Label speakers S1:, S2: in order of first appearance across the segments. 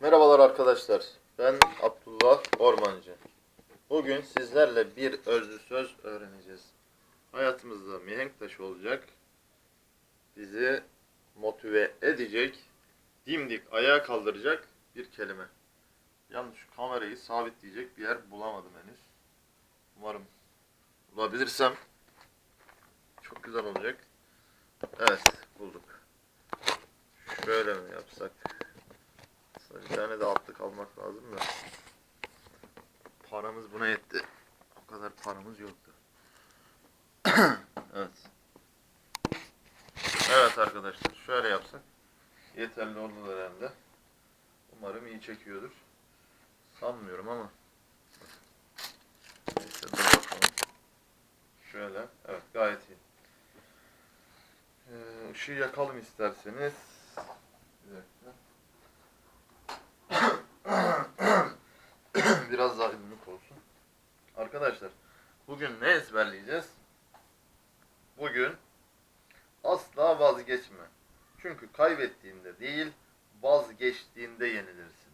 S1: Merhabalar arkadaşlar. Ben Abdullah Ormancı. Bugün sizlerle bir özlü söz öğreneceğiz. Hayatımızda mihenk taşı olacak. Bizi motive edecek, dimdik ayağa kaldıracak bir kelime. Yalnız kamerayı sabitleyecek bir yer bulamadım henüz. Umarım bulabilirsem çok güzel olacak. Evet, bulduk. Şöyle mi yapsak? Bir tane de altlık almak lazım da. Paramız buna yetti. O kadar paramız yoktu. evet. Evet arkadaşlar şöyle yapsak. Yeterli olur herhalde. Umarım iyi çekiyordur. Sanmıyorum ama. Neyse dur bakalım. Şöyle. Evet gayet iyi. Ee, yakalım isterseniz. Bir dakika. Biraz daha aydınlık olsun. Arkadaşlar bugün ne ezberleyeceğiz? Bugün asla vazgeçme. Çünkü kaybettiğinde değil, vazgeçtiğinde yenilirsin.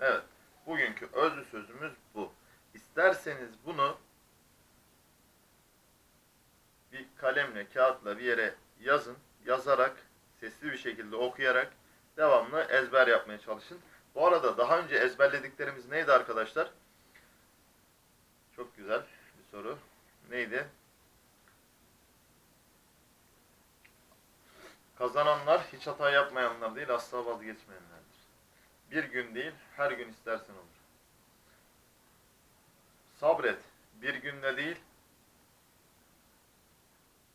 S1: Evet, bugünkü özlü sözümüz bu. İsterseniz bunu bir kalemle, kağıtla bir yere yazın. Yazarak, sesli bir şekilde okuyarak devamlı ezber yapmaya çalışın. Bu arada daha önce ezberlediklerimiz neydi arkadaşlar? Çok güzel bir soru. Neydi? Kazananlar hiç hata yapmayanlar değil asla vazgeçmeyenlerdir. Bir gün değil her gün istersen olur. Sabret bir günde değil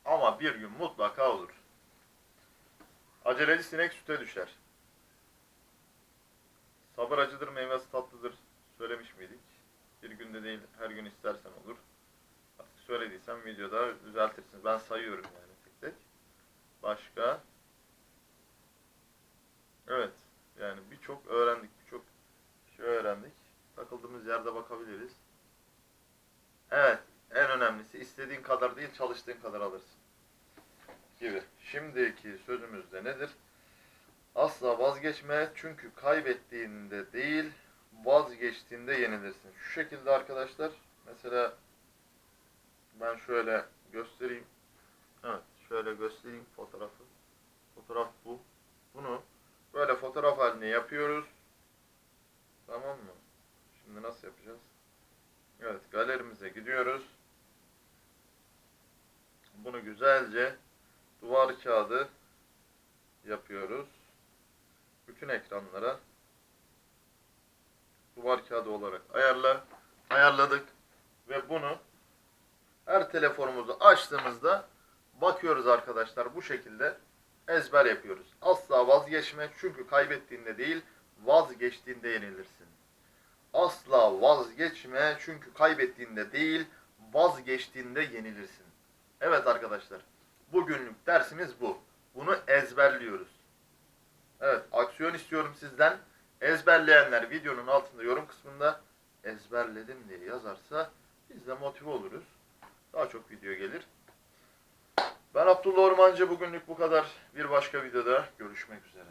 S1: ama bir gün mutlaka olur. Aceleci sinek süte düşer. Sabır acıdır, meyvesi tatlıdır. Söylemiş miydik? Bir günde değil, her gün istersen olur. Artık söylediysem videoda düzeltirsiniz. Ben sayıyorum yani tek tek. Başka? Evet. Yani birçok öğrendik, birçok şey öğrendik. Takıldığımız yerde bakabiliriz. Evet. En önemlisi istediğin kadar değil, çalıştığın kadar alırsın. Gibi. Şimdiki sözümüz de nedir? Asla vazgeçme çünkü kaybettiğinde değil vazgeçtiğinde yenilirsin. Şu şekilde arkadaşlar mesela ben şöyle göstereyim. Evet şöyle göstereyim fotoğrafı. Fotoğraf bu. Bunu böyle fotoğraf haline yapıyoruz. Tamam mı? Şimdi nasıl yapacağız? Evet galerimize gidiyoruz. Bunu güzelce duvar kağıdı yapıyoruz bütün ekranlara duvar kağıdı olarak ayarla ayarladık ve bunu her telefonumuzu açtığımızda bakıyoruz arkadaşlar bu şekilde ezber yapıyoruz. Asla vazgeçme çünkü kaybettiğinde değil vazgeçtiğinde yenilirsin. Asla vazgeçme çünkü kaybettiğinde değil vazgeçtiğinde yenilirsin. Evet arkadaşlar bugünlük dersimiz bu. Bunu ezberliyoruz. Aksiyon istiyorum sizden. Ezberleyenler videonun altında yorum kısmında ezberledim diye yazarsa biz de motive oluruz. Daha çok video gelir. Ben Abdullah Ormancı bugünlük bu kadar. Bir başka videoda görüşmek üzere.